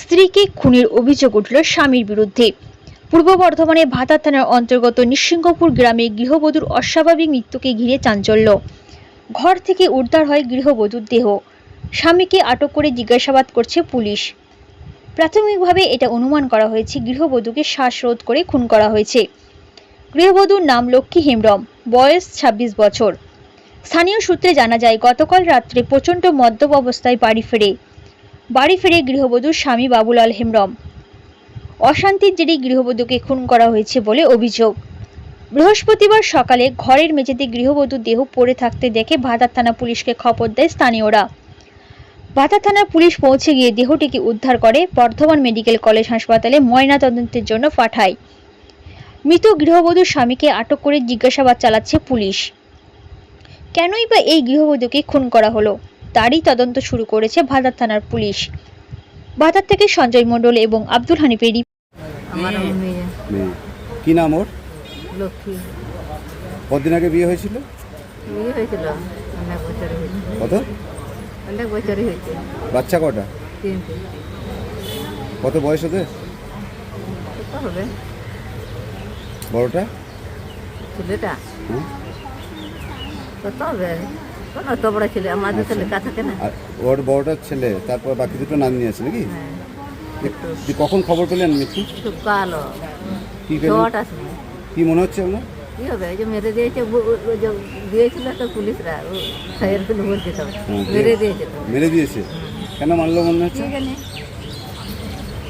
স্ত্রীকে খুনের অভিযোগ উঠল স্বামীর বিরুদ্ধে। পূর্ব বর্ধমানে ভাতা থানার অন্তর্গত নিঃসিংহপুর গ্রামে গৃহবধূর অস্বাভাবিক মৃত্যুকে ঘিরে চাঞ্চল্য। ঘর থেকে উদ্ধার হয় গৃহবধূর দেহ। স্বামীকে আটক করে জিজ্ঞাসাবাদ করছে পুলিশ। প্রাথমিকভাবে এটা অনুমান করা হয়েছে গৃহবধূকে শ্বাসরোধ করে খুন করা হয়েছে। গৃহবধূর নাম লক্ষ্মী হেমব্রম, বয়স ২৬ বছর। স্থানীয় সূত্রে জানা যায়, গতকাল রাত্রে প্রচণ্ড মদ্যপ অবস্থায় বাড়ি ফেরে। বাড়ি ফিরে গৃহবধূর স্বামী বাবুলাল হেমব্রম। অশান্তির জেরে গৃহবধূকে খুন করা হয়েছে বলে অভিযোগ। বৃহস্পতিবার সকালে ঘরের মেঝেতে গৃহবধূর দেহ পড়ে থাকতে দেখে ভাতার থানা পুলিশকে খবর দেয় স্থানীয়রা। ভাতার থানার পুলিশ পৌঁছে গিয়ে দেহটিকে উদ্ধার করে বর্ধমান মেডিকেল কলেজ হাসপাতালে ময়নাতদন্তের জন্য পাঠায়। মৃত গৃহবধূর স্বামীকে আটক করে জিজ্ঞাসাবাদ চালাচ্ছে পুলিশ। কেনই বা এই গৃহবধূকে খুন করা হলো? তারই তদন্ত শুরু করেছে ভাতার থানার পুলিশ। ভাতার থেকে সঞ্জয় মণ্ডল এবং আব্দুল হানিফের রিপোর্ট। আমার মেয়ে। মেয়ে। কি নাম ওর? লক্ষ্মী। কদিন আগে বিয়ে হয়েছিল? বিয়ে হয়েছিল। অনেক বছর কত? অনেক বছরই হয়েছে। বাচ্চা কটা? তিনটে। কত বয়স ওদের? হবে? বড়টা? ছেলেটা? কত হবে? অত বড় ছেলে থাকে না? আর ওর ছেলে তারপর বাকি দুটো নাতনি আছে নাকি? হ্যাঁ। কখন খবর পেলেন কালো কি পেলেন ছটার সময় কি মনে হচ্ছে আপনার? কি হবে? ওই যে মেরে দিয়েছে ও- ও- ও যে দিয়েছিল তো পুলিশরা ও খাইয়ের তুলে বলছে তো মেরে দিয়েছে তো। মেরে দিয়েছে? কেন মারলো মনে হচ্ছে?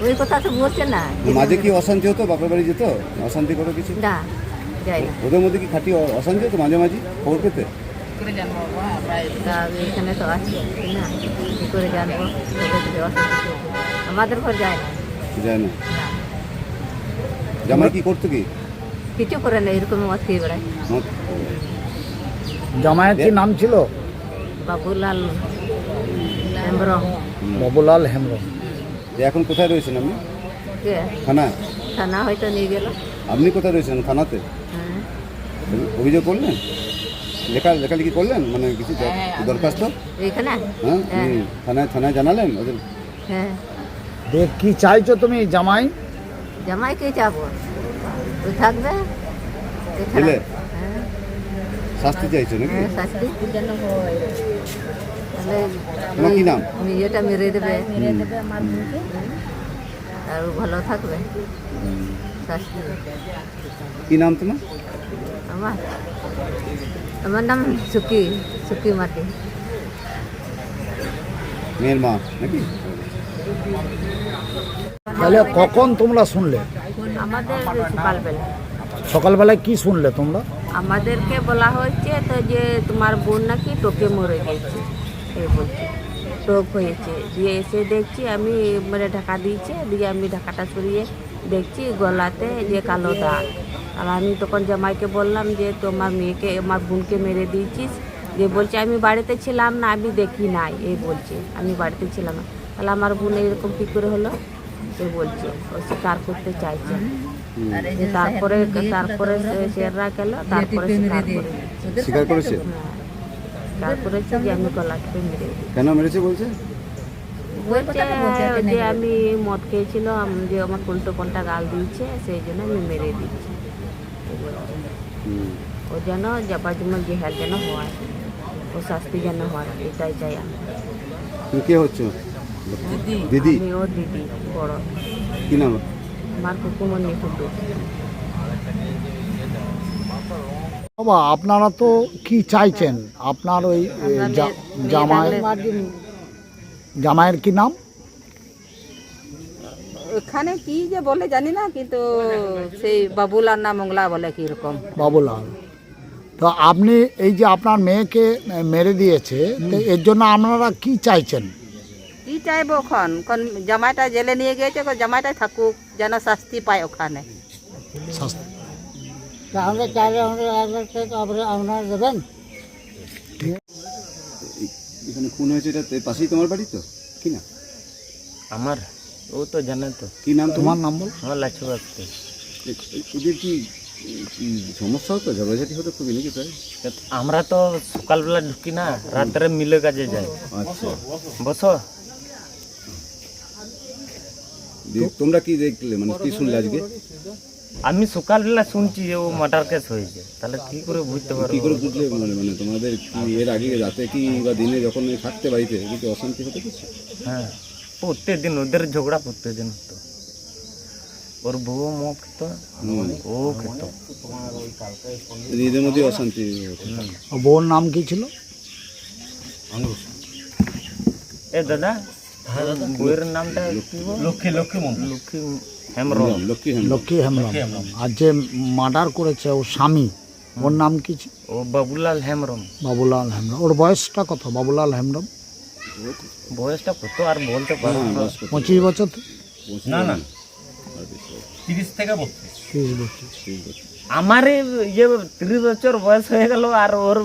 ওই কথা তো বলছে না। মাঝে কি অশান্তি হতো? বাপের বাড়ি যেত? অশান্তি করে কিছু? না যাই না ওদের মধ্যে কি খাটি অ- অশান্তি হতো মাঝে মাঝে? খবর পেতে? তা আমি এখানে তো আছি না? কী করে জানব। আমাদের ঘর যায় না। যায় না। না। জামাই কি করতো কি? কিছু করে না এরকম মত খেয়ে বেড়ায়। মদ- জামাইয়ের কি নাম ছিল? বাবুলাল হেমব্রম। বাবুলাল হেমব্রম। যে এখন কোথায় রয়েছেন আপনি? থানা? থানা হয়তো নিয়ে গেল। আপনি কোথায় রয়েছেন থানাতে? হ্যাঁ। অভিযোগ করলেন? লেখা লেখালেখি করলেন? মানে কিছু দরখাস্ত? এইখানে? হ্যাঁ হ্যাঁ। থানায় থানায় জানালেন ওদের? হ্যাঁ। দে কি চাইছো তুমি জামাই? জামাই কে যাব ওই থাকবে? ছেলে? হ্যাঁ। শাস্তি চাইছো নাকি? হ্যাঁ শাস্তি। যেন হয় তাহলে তোমার কি নাম? মেয়েটা মেরে দেবে। আর ভালো থাকবে। শাস্তি কি নাম তোমার? আমার আমার নাম সুকি সুকি মাটি। মেয়ের মা নাকি? তাহলে কখন তোমরা শুনলে? আমাদের সকালবেলা। সকালবেলায় কি শুনলে তোমরা? আমাদেরকে বলা হয়েছে তো যে তোমার বোন নাকি টোকে মরে গেছে। এই বলছে টোক হয়েছে। দিয়ে এসে দেখছি আমি মানে ঢাকা দিয়েছে দিয়ে আমি ঢাকাটা সরিয়ে দেখছি গলাতে যে কালো দাগ। আর আমি তখন জামাইকে বললাম যে তোমার মেয়েকে আমার বোনকে মেরে দিয়েছিস? যে বলছে আমি বাড়িতে ছিলাম না আমি দেখি নাই। এই বলছে আমি বাড়িতে ছিলাম না। তাহলে আমার বোন এরকম কী করে হলো? এ বলছে ও স্বীকার করতে চাইছে তারপরে তারপরে সে- শেররা গেল তারপরে স্বীকার করে। স্বীকার করেছে? হ্যাঁ। তারপরে হচ্ছে যে আমি গলা কেটে মেরে দিই। কেন মেরেছে বলছে? যে আমি মদ খেয়েছিলাম যে আমার উল্টো কোনটা গাল দিয়েছে সেই জন্য আমি মেরে দিচ্ছি হুম। ও যেন যাবার জন্য জেহার যেন হয় ও শাস্তি যেন হয় এটাই চাই আমি। কে হচ্ছে? দিদি। আমি ও দিদি বড়। কি নাম? আমার কুকুমনি টুটু বাবা আপনারা তো কি চাইছেন? আপনার ওই জামাই জামাইয়ের কি নাম? এখানে কি যে বলে জানি না কিন্তু সেই বাবুলার না মংলা বলে কি রকম বাবুলাল। তো আপনি এই যে আপনার মেয়েকে মেরে দিয়েছে তো এর জন্য আপনারা কি চাইছেন? কি চাইব এখন? কোন জামাইটা জেলে নিয়ে গিয়েছে কোন জামাইটাই থাকুক যেন শাস্তি পায় ওখানে। শাস্তি। আমরা চাইলে আমরা দেবেন এখানে খুন হয়েছে এটা পাশেই তোমার বাড়ি তো? কি না আমার? ও তো জানে তো। কি নাম তোমার? নাম বল। আমার লাচু বাগতে এদের কি কি সমস্যা হতো? ঝগড়াঝাটি হতো খুবই নাকি প্রায় আমরা তো সকালবেলা ঢুকি না রাত্রে মিলে কাজে যাই। আচ্ছা। বসো। তোমরা কি দেখলে? মানে কি শুনলে আজকে? আমি সকালবেলা শুনছি যে ও মার্ডার কেস হয়েছে। তাহলে কি করে বুঝতে পারব? কি করে বুঝলে মানে মানে তোমাদের কি এর আগে রাতে কি বা দিনে যখন থাকতে বাড়িতে কি অশান্তি হতে কিছু? হ্যাঁ প্রত্যেক দিন ওদের ঝগড়া প্রত্যেক দিন হতো। ওর বউ মো খেত ও খেত। এদের মধ্যে অশান্তি হতো। বউর নাম কি ছিল? এ দাদা বউয়ের নামটা? লক্ষ্মী লক্ষ্মী লক্ষ্মী হেমব্রম। লক্ষ্মী হেম লক্ষ্মী হেমব্রম। আর যে মার্ডার করেছে ওর স্বামী ওর নাম কি ছিল ও বাবুলাল হেমব্রম। বাবুলাল হেমব্রম। ওর বয়সটা কত বাবুলাল হেমব্রম? বয়সটা কত আর বলতে পারব না। পঁচিশ বছর তো? না না। তিরিশ বছর। আমার এই ইয়ে তিরিশ বছর বয়স হয়ে গেল আর ওর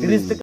তিরিশ থেকে